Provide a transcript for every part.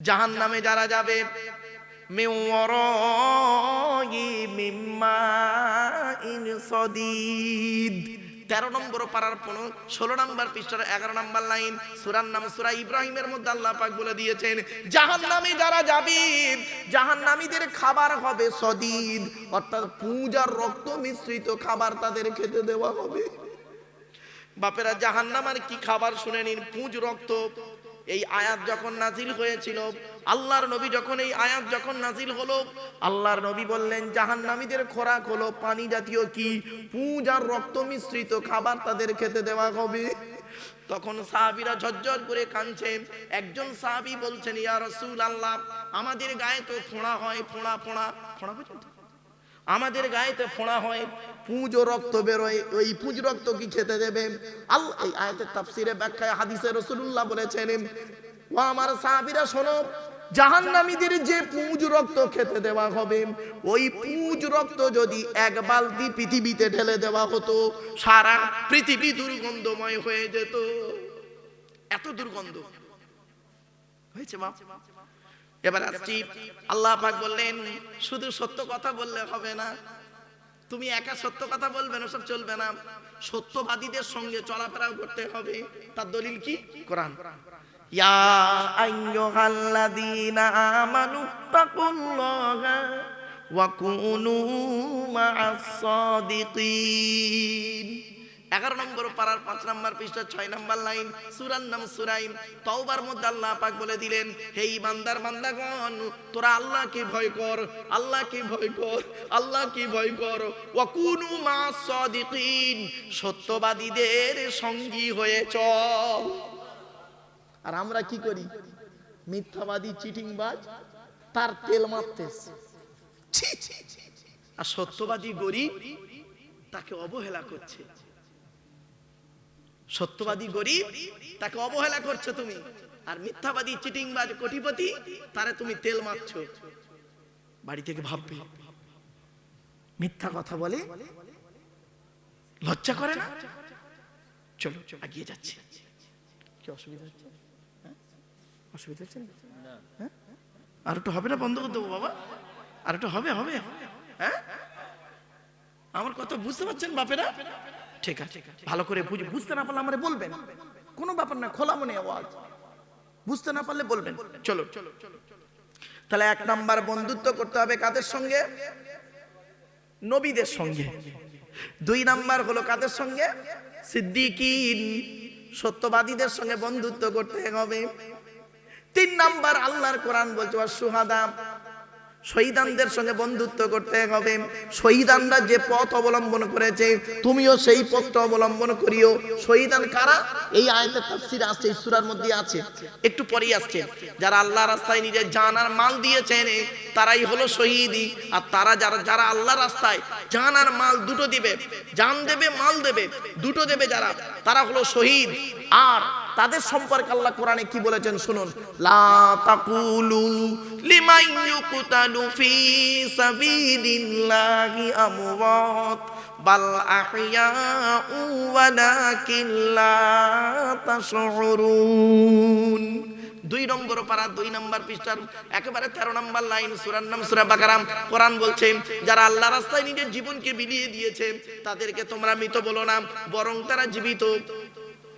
জাহান নামে যারা যাবে তেরো নম্বর পাড়ার পনেরো ষোলো নম্বর পৃষ্ঠার এগারো নম্বর লাইন, সুরার নাম সুরা ইব্রাহিমের মধ্যে আল্লাহ পাক বলে দিয়েছেন জাহান নামে যারা যাবে জাহান নামীদের খাবার হবে সদিদ, অর্থাৎ পূজার রক্ত মিশ্রিত খাবার তাদের খেতে দেওয়া হবে। বাপেরা জাহান্নামার কি খাবার শুনে নিন, পুঁজ রক্ত। এই আয়াত যখন নাজিল হয়েছিল, আল্লাহর নবী যখন এই আয়াত যখন নাজিল হলো, আল্লাহর নবী বললেন, জাহান্নামীদের খোরাক হলো পানি জাতীয় কি? পুঁজ আর রক্ত মিশ্রিত খাবার তাদের খেতে দেওয়া হবে। তখন সাহাবিরা ঝরঝর করে কাঁদছে। একজন সাহাবি বলছেন, ইয়া রাসূল আল্লাহ আমাদের গায়ে তো ফোঁড়া হয়, ফোঁড়া ফোঁড়া। ফোঁড়া পর্যন্ত আমাদের গায়েতে ফোঁড়া হয়, পুঁজ রক্ত বেরোয়, ওই পুঁজ রক্ত কি খেতে দেবে? আল্লাহ এই আয়াতের তাফসিরে ব্যাখ্যায় হাদিসে রসুল্লাহ বলেছেন ও আমার সাহাবীরা শোনো, জাহান্নামীদের যে পুঁজ রক্ত খেতে দেওয়া হবে, ওই পুঁজ রক্ত যদি এক বালতি পৃথিবীতে ঢেলে দেওয়া হতো, সারা পৃথিবী দুর্গন্ধময় হয়ে যেত। এত দুর্গন্ধ। হয়েছে, মা? এবার আসছি। আল্লাহ পাক বললেন, শুধু সত্য কথা বললে হবে না। তুমি একা সত্য কথা বলবে না সব চলবে না। সত্যবাদীদের সঙ্গে চলাফেরাও করতে হবে। তার দলিল কি? কোরআন। ইয়া আইয়ুহাল্লাযীনা আমানু তাকুল্লাহা ওয়া কুনু মা'আস সাদিকিন এগারো নম্বর পাড়ার পাঁচ নম্বর পৃষ্ঠা ছয় নম্বর লাইন সুরান নাম সুরাইম। তওবার মধ্যে আল্লাহ পাক বলে দিলেন হে বান্দার বান্দাগণ, তোরা আল্লাহকে ভয় কর, আল্লাহকে ভয় কর, আল্লাহকে ভয় কর। ওয়াকুনু মা সাদিকিন, সত্যবাদীদের সঙ্গী হয়ে চল। আর আমরা কি করি? মিথ্যাবাদী, চিটিংবাজ, তার তেল মারতেছে। আর সত্যবাদী গরিব তাকে অবহেলা করছে। সত্যবাদী গরিব, তাকে অবহেলা করছ তুমি। আর মিথ্যাবাদী, চিটিংবাজ, কোটিপতি, তারে তুমি তেল মারছ বাড়ি থেকে ভাববে, মিথ্যা কথা বলে লজ্জা করে না? চলো, এগিয়ে যাচ্ছে। কি অসুবিধা হচ্ছে? হ্যাঁ? অসুবিধা হচ্ছে? হ্যাঁ? আর একটু হবে না বন্ধ করে দেবো বাবা? আর একটু হবে হবে। হ্যাঁ? আমার কথা বুঝতে পারছেন বাপেরা? ঠিক আছে। ভালো করে বুঝে বুঝতে না পারলে আমারে বলবেন। কোনো ব্যাপার না খোলা মনে আওয়াজ। বুঝতে না পারলে বলবেন। চলো। তাহলে এক নাম্বার বন্ধুত্ব করতে হবে কাদের সঙ্গে? নবীদের সঙ্গে। দুই নাম্বার হলো কাদের সঙ্গে? সিদ্দিকিন। সত্যবাদীদের সঙ্গে বন্ধুত্ব করতে হবে। তিন নাম্বার আল্লাহর কোরআন বলছে সুহাদা শহীদানদের সঙ্গে বন্ধুত্ব করতে হবে। শহীদানরা যে পথ অবলম্বন করেছে, তুমিও সেই পথটা অবলম্বন করিও। শহীদান কারা? এই আয়াতের তাফসিরে এই সূরার মধ্যে আছে। একটু পরেই আসছে। যারা আল্লাহ রাস্তায় নিজের জান আর মাল দিয়েছেন, তারাই হলো শহীদি আর তারা যারা যারা আল্লাহ রাস্তায় জান আর মাল দুটো দিবে, জান দেবে, মাল দেবে, দুটো দেবে যারা, তারা হলো শহীদ। আর তাদের সম্পর্কে আল্লাহ কোরআনে কি বলেছেন শুনুন? লা তাকুলু লিমান ইউকতালু ফি সাবিলিল্লাহি আমওয়াত, বাল আহইয়াউ ওয়ালাকিন লা তাশউরুন। দুই নম্বর পারা, দুই নম্বর পৃষ্ঠার, একেবারে তেরো নম্বর লাইন, সুরার নাম সুরা বাকারাম। কোরআন বলছে, যারা আল্লাহ রাস্তায় নিজের জীবনকে বিলিয়ে দিয়েছে, তাদেরকে তোমরা মৃত বলো না, বরং তারা জীবিত।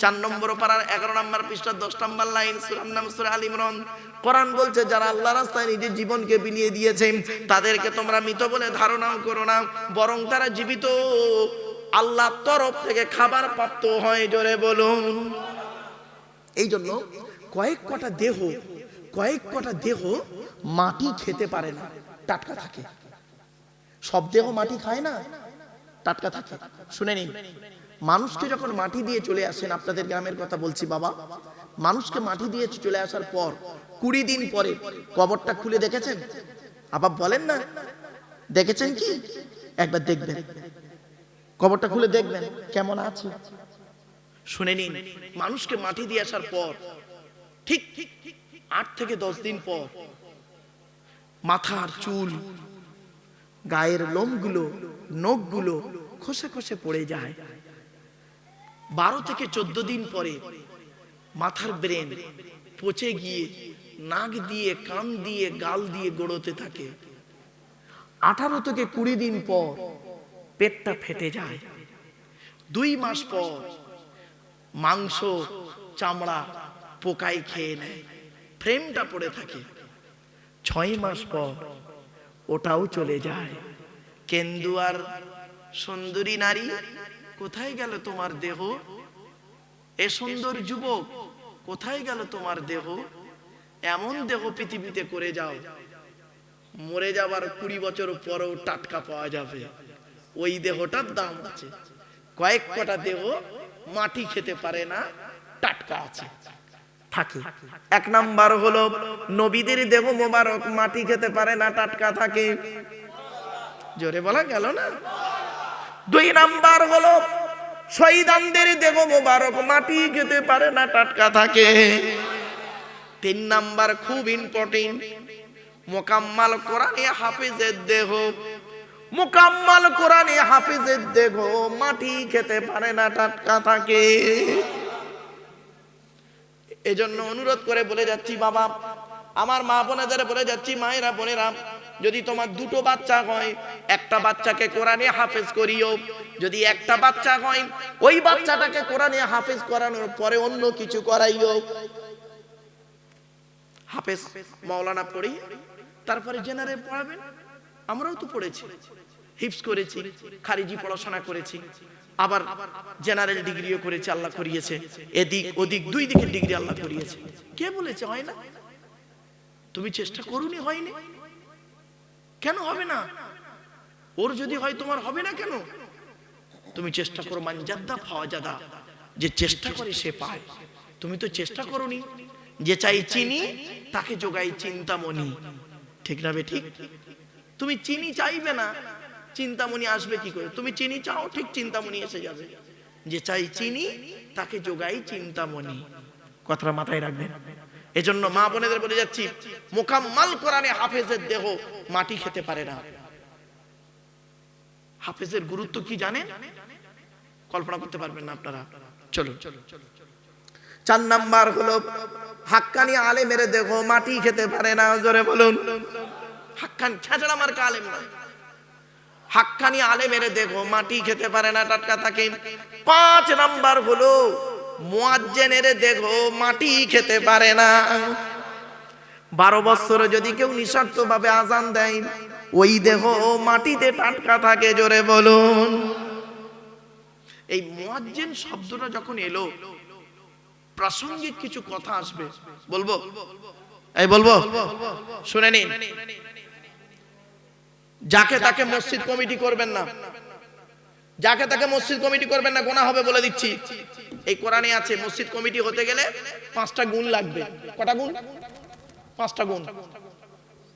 চার নম্বর পাড়ার এগারো নম্বর পৃষ্ঠা দশ নম্বর লাইন সুরাম নাম সুরা আল কোরআন বলছে, যারা আল্লাহ রাস্তায় নিজের জীবনকে বিলিয়ে দিয়েছে, তাদেরকে তোমরা মৃত বলে ধারণাও করো না, বরং তারা জীবিত। আল্লাহ তরফ থেকে খাবার প্রাপ্ত হয়, জোরে বলুন। এই জন্য কয়েক কটা দেহ, কয়েক কটা দেহ মাটি খেতে পারে না, টাটকা থাকে। সব দেহ মাটি খায় না, টাটকা থাকে। শুনে নিন। মানুষকে যখন মাটি দিয়ে চলে আসেন, আপনাদের গ্রামের কথা বলছি বাবা, মানুষকে মাটি দিয়ে চলে আসার পর, কুড়ি দিন পরে কবরটা খুলে দেখেছেন? আবার বলেন না। দেখেছেন কি? একবার দেখবেন। কবরটা খুলে দেখবেন, কেমন আছে? শুনে নিন, মানুষকে মাটি দিয়ে আসার পর, ঠিক আট থেকে দশ দিন পর, মাথার চুল, গায়ের লোমগুলো, নখগুলো খসে খসে পড়ে যায়। বারো থেকে চোদ্দ দিন পরে মাথার ব্রেন পচে গিয়ে নাক দিয়ে, কান দিয়ে, গাল দিয়ে গড়োতে থাকে। আঠারো থেকে কুড়ি দিন পর পেটটা ফেটে যায়। দুই মাস পর মাংস, চামড়া পোকায় খেয়ে নেয়। ফ্রেমটা পড়ে থাকে। ছয় মাস পর ওটাও চলে যায়। কেন্দুয়ার সুন্দরী নারী কোথায় গেল তোমার দেহ? এ সুন্দর যুবক, কোথায় গেল তোমার দেহ? এমন দেহ পৃথিবীতে করে যাও। মরে যাবার কুড়ি বছর পরেও টাটকা পাওয়া যাবে। ওই দেহটার দাম আছে। কয়েক কটা দেহ মাটি খেতে পারে না, টাটকা আছে। থাকে। এক নাম্বার হলো, নবীদের দেহ মোবারক, মাটি খেতে পারে না, টাটকা থাকে। জোরে বলা গেল না? দুই নাম্বার হলো শহীদানদের দেহ মোবারক, মাটি খেতে পারে না, টাটকা থাকে। তিন নাম্বার খুব ইম্পর্টেন্ট মোকাম্মাল কোরআনে হাফিজের দেহ। মোকাম্মাল কোরআনে হাফিজের দেহ, মাটি খেতে পারে না, টাটকা থাকে। এজন্য অনুরোধ করে বলে যাচ্ছি, বাবা আমার মা বোনেদের বলে যাচ্ছি, মায়েরা বোনেরা, যদি তোমার দুটো বাচ্চা হয়, একটা বাচ্চাকে কোরআনে হাফেজ করিও। যদি একটা বাচ্চা হয়, ওই বাচ্চাটাকে কোরআনে হাফেজ করানোর পরে অন্য কিছু করাইও। হাফেজ মাওলানা পড়ি, তারপরে জেনারেল পড়াবেন। আমরাও তো পড়েছি হিপস করেছি, খারিজি পড়াশোনা করেছি। আবার জেনারেল ডিগ্রিও করেছে, আল্লাহ করিয়েছে। এদিক ওদিক, দুই দিকের ডিগ্রি আল্লাহ করিয়েছে। কে বলেছে, হয় না? তুমি চেষ্টা করুনি হয়নি? কেন হবে না? ওর যদি হয় তোমার হবে না কেন? তুমি চেষ্টা করো মানজাদ্দা ফাওয়া জাদা যে চেষ্টা করে সে পায়। তুমি তো চেষ্টা করোনি। যে চাই চিনি, তাকে যোগাই চিন্তামণি। ঠিক না বে ঠিক? তুমি চিনি চাইবে না। চিন্তামণি আসবে কি করে? তুমি চিনি চাও, ঠিক চিন্তামণি এসে যাবে। যে চাই চিনি, তাকে যোগাই চিন্তামণি। কথাটা মাথায় রাখবেন। এজন্য মা বোনেদের বলে যাচ্ছি, মোকাম্মাল কোরআনে হাফেজের দেহ মাটি খেতে পারে না। হাফেজের গুরুত্ব কি জানেন? কল্পনা করতে পারবেন না আপনারা। চলো চার নাম্বার হলো, হাক্কানি আলেমের দেহ মাটি খেতে পারে না, জোরে বলুন। হাক্কান ছাড়া আমার আলেম নয়। হাক্কানি আলেমের দেহ মাটি খেতে পারে না, টাটকা থাকে। পাঁচ নাম্বার হলো মুয়াজ্জেনের দেহ মাটি খেতে পারে না। বারো বছরে যদি কেউ নিঃস্বার্থ ভাবে আজান দেয়, ওই দেহ মাটিতে টাটকা থাকে, জোরে বলুন। এই মুয়াজ্জিন শব্দটা যখন এলো, প্রাসঙ্গিক কিছু কথা আসবে। বলব? এই বলব? শুনে নিন। যাকে তাকে মসজিদ কমিটি করবেন না। যাকে তাকে মসজিদ কমিটি করবেন না, গোনা হবে বলে দিচ্ছি। এই কোরআনে আছে, মসজিদ কমিটি হতে গেলে পাঁচটা গুণ লাগবে। কটা গুণ? পাঁচটা গুণ।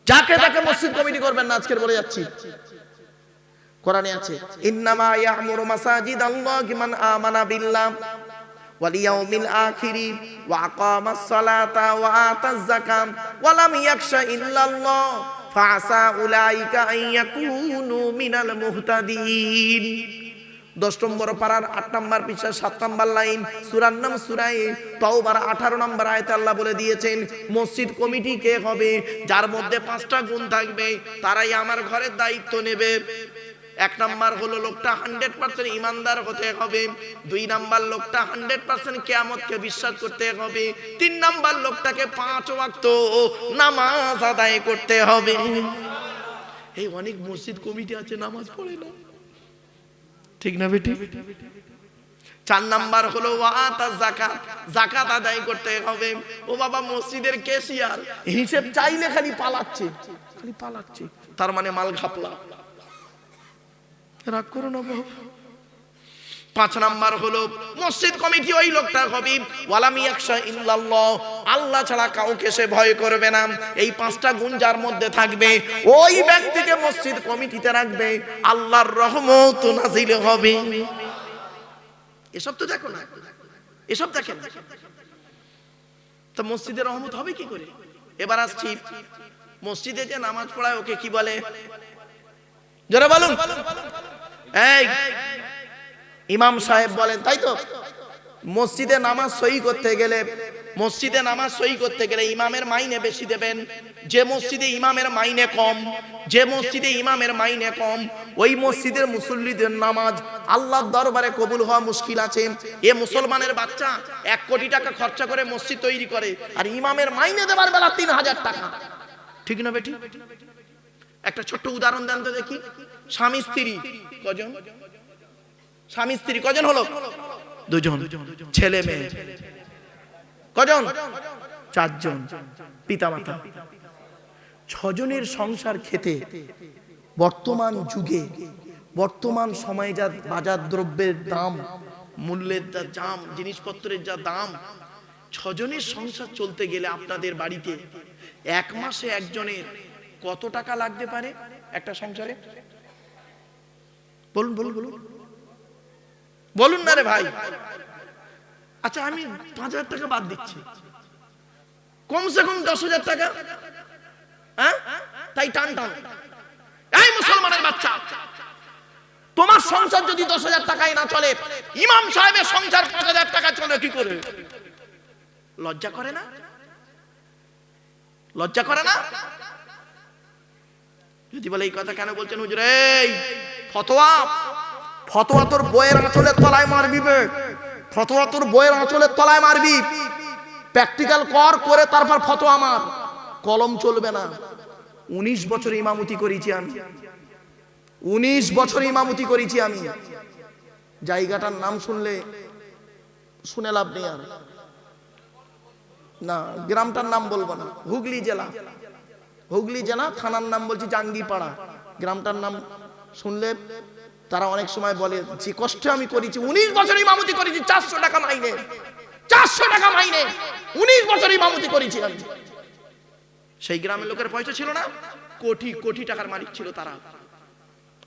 যাকে তাকে মসজিদ কমিটি করবেন না, আজকের বলে যাচ্ছি। কোরআনে আছে, ইন্নামা ইয়ামুরু মাসাজিদ আল্লাহি মান আমানা বিল্লাহ ওয়াল ইয়াউমিল আখিরি ওয়া আকামাস সালাতা ওয়া আতাজ যাকাত ওয়া লাম ইয়াখশা ইল্লাল্লাহ ফাসা উলাইকা আন মিনাল মুহতাদিন। দশ নম্বর পাড়ার আট নম্বর পৃষ্ঠা সাত নম্বর লাইন, সুরার নাম সুরাই, তওবার আঠারো নম্বর আয়তে আল্লাহ বলে দিয়েছেন, মসজিদ কমিটি কে হবে? যার মধ্যে পাঁচটা গুণ থাকবে, তারাই আমার ঘরের দায়িত্ব নেবে। এক নাম্বার হলো লোকটা হান্ড্রেড পার্সেন্ট ইমানদার হতে হবে। দুই নাম্বার লোকটা হান্ড্রেড পার্সেন্ট কেয়ামতকে বিশ্বাস করতে হবে। তিন নাম্বার লোকটাকে পাঁচ ওয়াক্ত নামাজ আদায় করতে হবে। এই অনেক মসজিদ কমিটি আছে, নামাজ পড়ে না। ঠিক না বেটি? চার নাম্বার হলো জাকাত জাকাত আদায় করতে হবে। ও বাবা, মসজিদের কেশিয়ার হিসেব চাইলে খালি পালাচ্ছে। খালি পালাচ্ছে। তার মানে মাল ঘাপলা রাগ করো না বাবা। পাঁচ নাম্বার হলো, মসজিদ কমিটি ওই লোকটা হবে ওয়ালামি একশা ইল্লাল্লাহ, আল্লাহ ছাড়া কাউকে সে ভয় করবে না। এই পাঁচটা গুণ যার মধ্যে থাকবে, ওই ব্যক্তিকে মসজিদ কমিটিতে রাখবে, আল্লাহর রহমত নাজিল হবে। এসব তো দেখো না, এসব দেখেন তো মসজিদের রহমত হবে কি করে? এবার আসছি, মসজিদে যে নামাজ পড়ায় ওকে কি বলে? জোরে বলুন। এই ইমাম সাহেব বলেন, তাই তো? মসজিদে নামাজ সই করতে গেলে, মসজিদে নামাজ সই করতে গেলে ইমামের মাইনে বেশি দেবেন। যে মসজিদে ইমামের মাইনে কম, যে মসজিদে ইমামের মাইনে কম, ওই মসজিদের মুসল্লিদের নামাজ আল্লাহর দরবারে কবুল হওয়া মুশকিল আছে। এ মুসলমানের বাচ্চা এক কোটি টাকা খরচা করে মসজিদ তৈরি করে, আর ইমামের মাইনে দেবার বেলা তিন হাজার টাকা। ঠিক না বেটি? একটা ছোট্ট উদাহরণ দেন তো দেখি। স্বামী স্ত্রী, কজন? স্বামী স্ত্রী কজন হলো? দুজন। ছেলে মেয়ে। কজন? চারজন। পিতামাতা। ছজনের সংসার খেতে বর্তমান যুগে বর্তমান সময়ে যা বাজার দ্রব্যের দাম মূল্যের যা দাম জিনিসপত্রের যা দাম ছজনের সংসার চলতে গেলে আপনাদের বাড়িতে এক মাসে একজনের কত টাকা লাগতে পারে একটা সংসারে? বলুন বলুন বলুন। বলুন না রে ভাই। আচ্ছা আমি পাঁচ হাজার টাকা বাদ দিচ্ছি। কমসে কম দশ হাজার টাকা। হ্যাঁ? তাই টান টান। এই মুসলমানের বাচ্চা, তোমার সংসার যদি দশ হাজার টাকায় না চলে, ইমাম সাহেবের সংসার পাঁচ হাজার টাকা চলে কি করে? লজ্জা করে না? লজ্জা করে না? যদি বলে এই কথা কেন বলছেন হুজুর? এই, ফতোয়া। ফতোয়া তোর বইয়ের আঁচলের তলায় মারবি ফতোয়া তোর বইয়ের আঁচলের তলায় মারবি। প্র্যাকটিক্যাল কর, করে তারপর ফতোয়া মার। কলম চলবে না। উনিশ বছর ইমামতি করেছি আমি। উনিশ বছর ইমামতি করেছি আমি। জায়গাটার নাম শুনলে শুনে লাভ নেই আর। না, গ্রামটার নাম বলব না। হুগলি জেলা। হুগলি জেলা, থানার নাম বলছি জাঙ্গিপাড়া। গ্রামটার নাম শুনলে তারা অনেক সময় বলে, যে কষ্টে আমি করেছি, উনিশ বছর ইমামতি করেছি, চারশো টাকা মাইনে। চারশো টাকা মাইনে। উনিশ বছর ইমামতি করেছি আমি। সেই গ্রামের লোকের পয়সা ছিল না, কোটি কোটি টাকার মালিক ছিল তারা।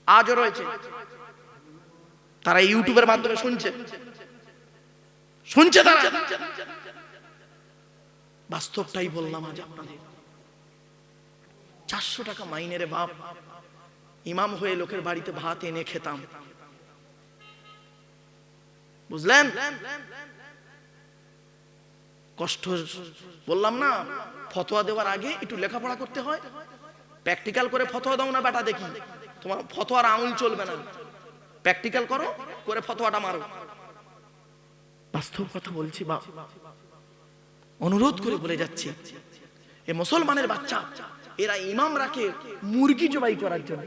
আজও রয়েছে। তারা ইউটিউবের মাধ্যমে শুনছে। শুনছে তারা। বাস্তবটাই বললাম আজ আপনাদের। চারশো টাকা মাইনের বাপ। ইমাম হয়ে লোকের বাড়িতে ভাত এনে খেতাম। বুঝলেন? কষ্ট, বললাম না, ফতোয়া দেওয়ার আগে একটু লেখাপড়া করতে হয়। প্র্যাকটিক্যাল করে ফতোয়া দাও না বেটা দেখি। তোমার ফতোয়ার আঙুল চলবে না। প্র্যাকটিক্যাল করো, করে ফতোয়াটা মারো। বাস্তব কথা বলছি বাপ অনুরোধ করে বলে যাচ্ছি, এ মুসলমানের বাচ্চা, এরা ইমাম রাখে মুরগি জবাই করার জন্য!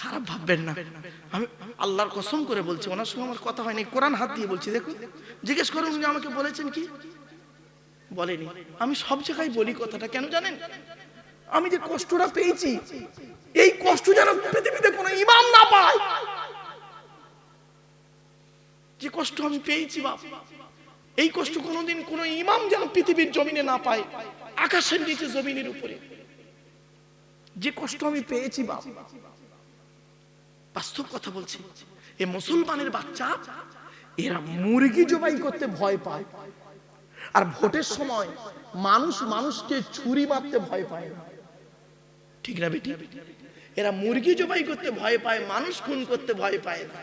খারাপ ভাববেন না। আমি আল্লাহর কসম করে বলছি, ওনার সঙ্গে আমার কথা হয়নি। কোরআন হাত দিয়ে বলছি, দেখুন। জিজ্ঞেস করুন উনি আমাকে বলেছেন কি? বলেনি। আমি সব জায়গায় বলি কথাটা, কেন জানেন? আমি যে কষ্টটা পেয়েছি, এই কষ্ট যেন পৃথিবীতে কোনো ইমাম না পায়। যে কষ্ট আমি পেয়েছি, বাপ, এই কষ্ট কোনোদিন কোনো ইমাম যেন পৃথিবীর জমিনে না পায়, আকাশের নিচে জমিনের উপরে। যে কষ্ট আমি পেয়েছি, বাপ বাস্তব কথা বলছি। এ মুসলমানের বাচ্চা, এরা মুরগি জবাই করতে ভয় পায়। আর ভোটের সময় মানুষ মানুষকে ছুরি মারতে ভয় পায় ঠিক না বেটি? এরা মুরগি জবাই করতে ভয় পায়, মানুষ খুন করতে ভয় পায় না।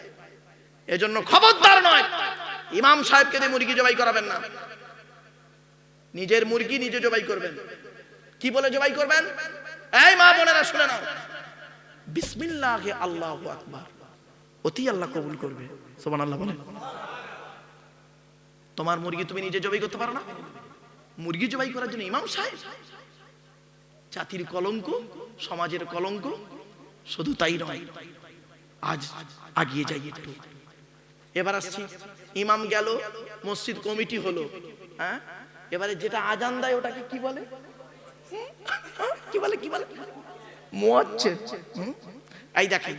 এজন্য খবরদার নয়, ইমাম সাহেবকে দিয়ে মুরগি জবাই করাবেন না। নিজের মুরগি নিজে জবাই করবেন। কি বলে জবাই করবেন? এই মা বোনেরা শুনে নাও। বিসমিল্লাহ আল্লাহ আকবার। অতি আল্লাহ কবুল করবে। সোমান আল্লাহ বলেন। তোমার মুরগি তুমি নিজে জবাই করতে পারো না? মুরগি জবাই করার জন্য ইমাম সাহেব? জাতির কলঙ্ক সমাজের কলঙ্ক শুধু তাই নয় আজ আগিয়ে যাই একটু। এবার আসছি ইমাম গেল মসজিদ কমিটি হলো। হ্যাঁ? এবারে যেটা আজান দেয় ওটাকে কি বলে? কি বলে কি বলে? হুম? এই দেখেন,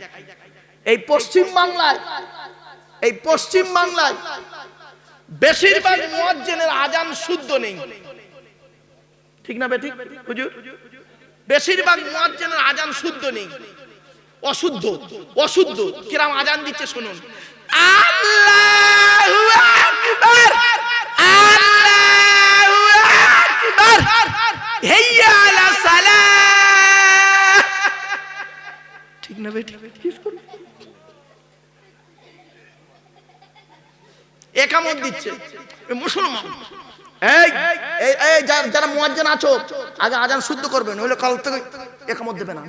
এই পশ্চিম বাংলায়, এই পশ্চিম বাংলায় বেশিরভাগ মুয়াজ্জিনের আজান শুদ্ধ নেই। ঠিক না বেঠিক? হুজুর? বেশিরভাগ মুয়াজ্জিনের আজান শুদ্ধ নেই। অশুদ্ধ অশুদ্ধ। কিরাম আজান দিচ্ছে, শুনুন। আল্লাহু আকবার আলা ঠিক না বেটি একামত দিচ্ছে। মুসলমান। এই এই এই যারা- যারা মুয়াজ্জিন আছো আগে আজান শুদ্ধ করবেন নইলে কাল থেকে একামত দেবে না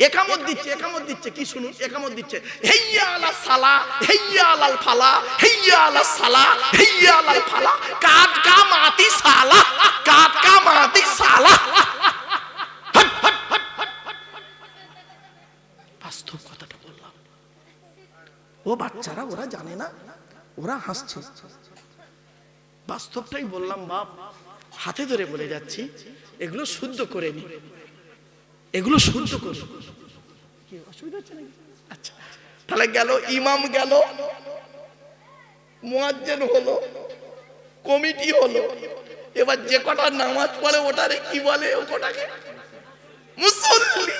একামত দিচ্ছে একামত দিচ্ছে কি শুনুন? একামত দিচ্ছে হেইয়া আলা সালা হেইয়া আলাল ফালা হেইয়া আলা সালা হেইয়া আলাল ফালা কাট কা মাতি সালা কাট কা মাতি সালা হট, হট, হট, হট, হট। বাস্তব কথাটা বললাম ও বাচ্চারা ওরা জানে না ওরা হাসছে। বাস্তবটাই বললাম, বাপ, হাতে ধরে বলে যাচ্ছি, এগুলো শুদ্ধ করে নি। এগুলো শুদ্ধ করে আচ্ছা তাহলে গেল, ইমাম গেল, মুয়াজ্জিন হলো, কমিটি হলো। এবার যে কটা নামাজ পড়ে, ওটারে কি বলে ও কটাকে মুসল্লি।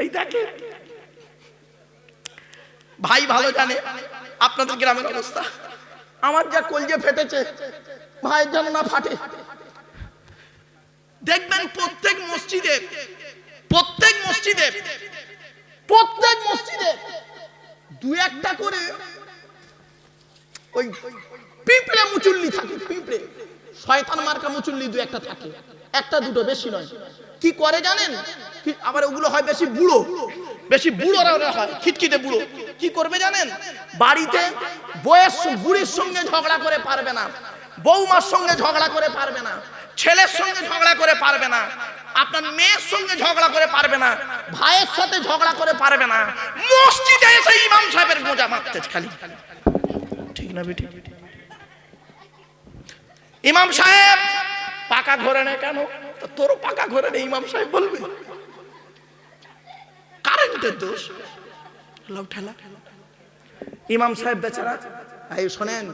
এই দেখে ভাই ভালো জানে। আপনাদের গ্রামের অবস্থা। আমার যা কলজে ফেটেছে, ভাইয়ের যেন না ফাটে। দেখবেন প্রত্যেক মসজিদে প্রত্যেক মসজিদে প্রত্যেক মসজিদে দু একটা করে ওই পিঁপড়ে মুচুল্লি থাকে, পিঁপড়ে। শয়তান মার্কা মুচুল্লি দু একটা থাকে। একটা দুটো বেশি নয়। কি করে জানেন? আবার ওগুলো হয় বেশি বুড়ো। বেশি বুড়োরা হয়, খিটখিটে বুড়ো। কি করবে জানেন? বাড়িতে বয়স বুড়ির সঙ্গে ঝগড়া করে পারবে না, বৌমার সঙ্গে ঝগড়া করে পারবে না, ছেলের সঙ্গে ঝগড়া করে পারবে না, আপনার মেয়ের সঙ্গে ঝগড়া করে পারবে না, ভাইয়ের সাথে ঝগড়া করে পারবে না, মসজিদে এসে ইমাম সাহেবের মোজা মারতে খালি। ঠিক না বেটি? ইমাম সাহেব, পাকা ঘরে না কেন? তোরও পাকা ঘরে নেই, ইমাম সাহেব বলবে। কারেন্টের দোষ। ইমাম সাহেব বেচারা, এই শোনেন,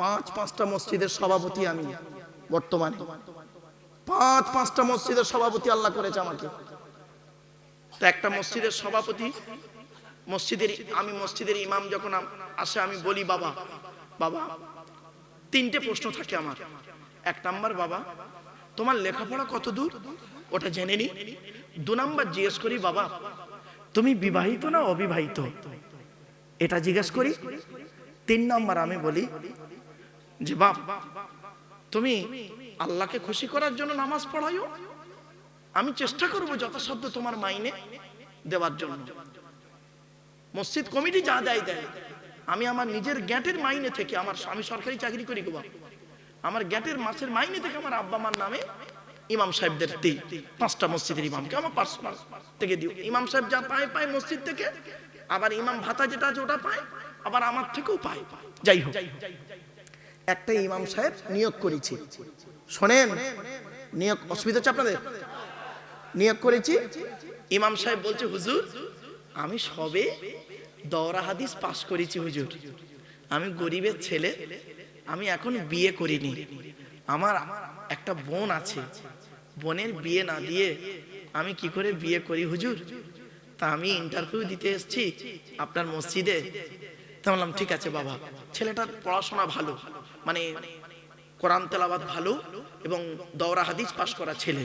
পাঁচ পাঁচটা মসজিদের সভাপতি আমি বর্তমানে। পাঁচ পাঁচটা মসজিদের সভাপতি আল্লাহ করেছে আমাকে। তো একটা মসজিদের সভাপতি, মসজিদের, আমি মসজিদের ইমাম যখন আসে, আমি বলি, বাবা বাবা, তিনটে প্রশ্ন থাকে আমার। এক নাম্বার, বাবা, তোমার লেখাপড়া কত দূর? ওটা জেনে নি। দু নাম্বার, জিজ্ঞেস করি, বাবা তুমি বিবাহিত না অবিবাহিত? এটা জিজ্ঞেস করি। তিন নাম্বার আমি বলি যে, বাপ, তুমি আল্লাহকে খুশি করার জন্য নামাজ পড়াইও আমি চেষ্টা করব যথাসাধ্য তোমার মাইনে দেওয়ার জন্য। মসজিদ কমিটি যা দেয় দেয়। আমি আমার নিজের গ্যাটের মাইনে থেকে আমার আমি সরকারি চাকরি করি গো। আমার গ্যাটের মাসের মাইনে থেকে আমার আব্বা মার নামে ইমাম সাহেবদের দিই পাঁচটা মসজিদের ইমামকে। আমার পার্সোনাল থেকে দিও। ইমাম সাহেব যা পায় পায় মসজিদ থেকে। আবার ইমাম ভাতা যেটা আছে ওটা পায়, আবার আমার থেকেও পায়। যাই হোক, একটা ইমাম সাহেব নিয়োগ করেছি। শোনেন, নিয়োগ অসুবিধা হচ্ছে আপনাদের? নিয়োগ করেছি। ইমাম সাহেব বলছে, হুজুর, আমি সবে দৌরা হাদিস পাশ করেছি হুজুর। আমি গরিবের ছেলে, আমি এখন বিয়ে করিনি। আমার একটা বোন আছে বোনের বিয়ে না দিয়ে আমি কি করে বিয়ে করি হুজুর? তা আমি ইন্টারভিউ দিতে এসেছি আপনার মসজিদে। বললাম, ঠিক আছে বাবা, ছেলেটার পড়াশোনা ভালো মানে কোরআন তেলাবাদ ভালো এবং দৌরা হাদিস পাশ করা ছেলে।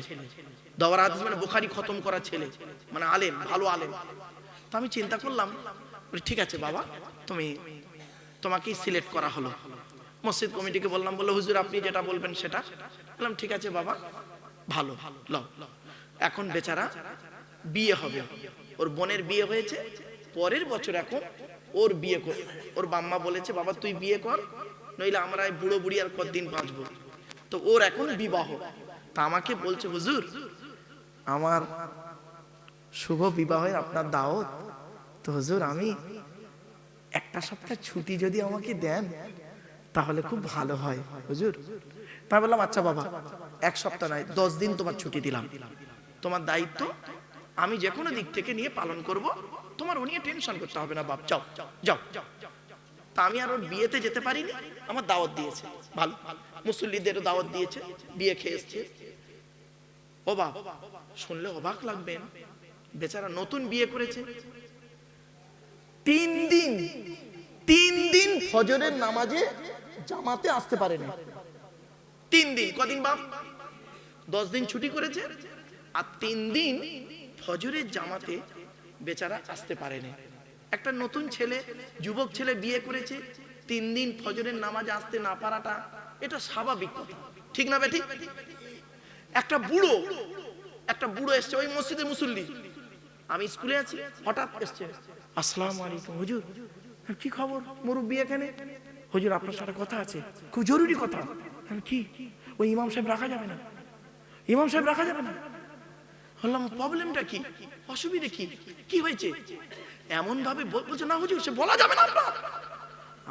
দৌরা হাদিস মানে বোখারি খতম করা ছেলে মানে আলেম, ভালো আলেম। তো আমি চিন্তা করলাম ঠিক আছে বাবা, তুমি, তোমাকেই সিলেক্ট করা হলো। মসজিদ কমিটিকে বললাম বলে হুজুর, আপনি যেটা বলবেন সেটা। বললাম, ঠিক আছে বাবা। ভালো এখন বেচারা বিয়ে হবে। ওর বোনের বিয়ে হয়েছে। পরের বছর এখন ওর বিয়ে কর ওর বাম্মা বলেছে, বাবা, তুই বিয়ে কর, নইলে আমরা বুড়ো বুড়ি আর কতদিন বাঁচবো? তো ওর এখন বিবাহ। তা আমাকে বলছে, হুজুর, আমার শুভ বিবাহে আপনার দাওয়াত। তো হুজুর, আমি একটা সপ্তাহ ছুটি যদি আমাকে দেন, তাহলে খুব ভালো হয়। হুজুর তাই বললাম আচ্ছা বাবা, এক সপ্তাহ নয় দশ দিন তোমার ছুটি দিলাম। তোমার দায়িত্ব, আমি যে কোনো দিক থেকে নিয়ে পালন করব, তোমার ও নিয়ে টেনশন করতে হবে না, বাপ, যাও যাও। যাও তা আমি আর ওর বিয়েতে যেতে পারিনি, আমার দাওয়াত দিয়েছে, ভালো। মুসল্লিদেরও দাওয়াত দিয়েছে, বিয়ে খেয়ে এসছে। ও বাপ, শুনলে অবাক লাগবেন বেচারা নতুন বিয়ে করেছে। তিন দিন তিন দিন ফজরের নামাজে জামাতে আসতে পারেনি। তিন দিন, কদিন বাপ? দশ দিন ছুটি করেছে, আর তিন দিন ফজরের জামাতে বেচারা আসতে পারেনি। একটা নতুন ছেলে, যুবক ছেলে বিয়ে করেছে, তিন দিন ফজরের নামাজ আসতে না পারাটা, এটা স্বাভাবিক কথা। ঠিক না বেঠিক একটা বুড়ো একটা বুড়ো এসছে ওই মসজিদে মুসল্লি। আমি স্কুলে আছি, হঠাৎ এসছে। আসসালামু আলাইকুম, হুজুর, কি খবর? মুরব্বী এখানে? হুজুর, আপনার সাথে কথা আছে। খুব জরুরি কথা। কি? ওই ইমাম সাহেব রাখা যাবে না। ইমাম সাহেব রাখা যাবে না। বললাম প্রবলেমটা কি? অসুবিধে কি? কি হয়েছে? এমন ভাবে বলছে না হুজুর সে বলা যাবে না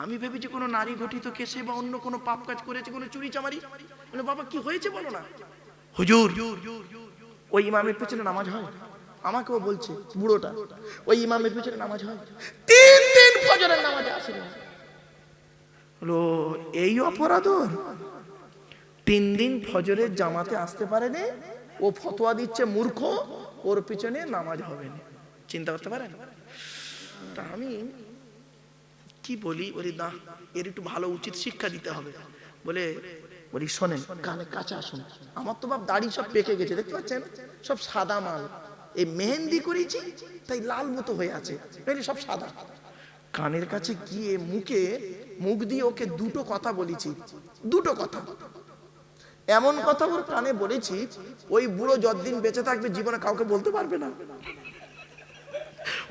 আমি ভেবেছি কোনো নারী গঠিত কেসে বা অন্য কোনো পাপ কাজ করেছে কোনো চুরি চামারি। বলে, বাবা কি হয়েছে বলো না? হুজুর ওই ইমামের পেছনে নামাজ হয়। আমাকেও বলছে বুড়োটা ওই ইমামের পেছনে নামাজ হয়। তিন দিন ফজরের নামাজে আসে না হলো এই অপরাধ? তিন দিন ফজরের জামাতে আসতে পারেনি, ও ফতোয়া দিচ্ছে মূর্খ, ওর পিছনে নামাজ হবে না। চিন্তা করতে পারেন? তা আমি কি বলি? বলি, না, এর একটু ভালো উচিত শিক্ষা দিতে হবে। বলে, বলি, শোনেন, কানে কাছে আসুন। আমার তো বাপ দাড়ি সব পেকে গেছে, দেখতে পাচ্ছেন? সব সাদা মাল। এই মেহেন্দি করেছি, তাই লাল মতো হয়ে আছে। সব সাদা। কানের কাছে গিয়ে মুখে, মুখ দিয়ে ওকে দুটো কথা বলেছি। দুটো কথা। এমন কথা ওর কানে বলেছি, ওই বুড়ো যতদিন বেঁচে থাকবে জীবনে কাউকে বলতে পারবে না।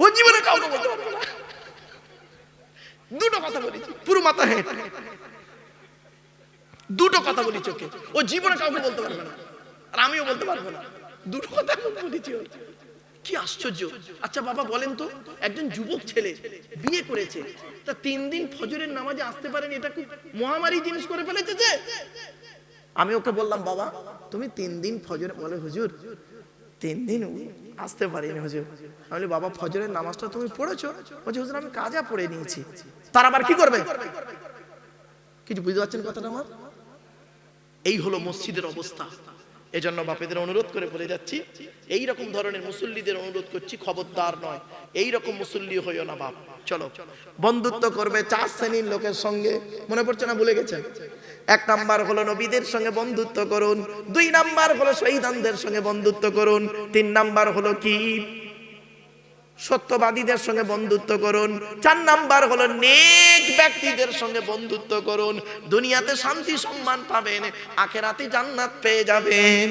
ও জীবনে কাউকে বলতে পারবে না। দুটো কথা বলেছি, পুরো মাথা হেঁট। দুটো কথা বলেছি ওকে ও জীবনে কাউকে বলতে পারবে না, আর আমিও বলতে পারব না। দুটো কথা বলেছি। কি আশ্চর্য। আচ্ছা বাবা বলেন তো, একজন যুবক ছেলে বিয়ে করেছে, তা তিন দিন ফজরের নামাজে আসতে পারেনি, এটা খুব মহামারী জিনিস করে ফেলেছে যে? আমি ওকে বললাম, বাবা, তুমি তিন দিন ফজরে বলে, হুজুর, তিন দিন আসতে পারিনি হুজুর। আমি বাবা, ফজরের নামাজটা তুমি পড়েছো? বলছি, হুজুর, আমি কাজা পড়ে নিয়েছি। তার আবার কি করবে? কিছু বুঝতে পারছেন কথাটা আমার? এই হলো মসজিদের অবস্থা। এজন্য বাপেদের অনুরোধ করে বলে যাচ্ছি এই রকম ধরনের মুসল্লিদের অনুরোধ করছি, খবরদার নয়। এই রকম মুসল্লি হইও না বাপ। চলো। বন্ধুত্ব করবে চার শ্রেণির লোকের সঙ্গে। মনে পড়ছে না ভুলে গেছে এক নাম্বার হলো নবীদের সঙ্গে বন্ধুত্ব করুন। দুই নাম্বার হলো শহীদানদের সঙ্গে বন্ধুত্ব করুন। তিন নাম্বার হলো কি? সত্যবাদীদের সঙ্গে বন্ধুত্ব করুন। চার নাম্বার হলো নেক ব্যক্তিদের সঙ্গে বন্ধুত্ব করুন। দুনিয়াতে শান্তি সম্মান পাবেন, আখেরাতে জান্নাত পেয়ে যাবেন।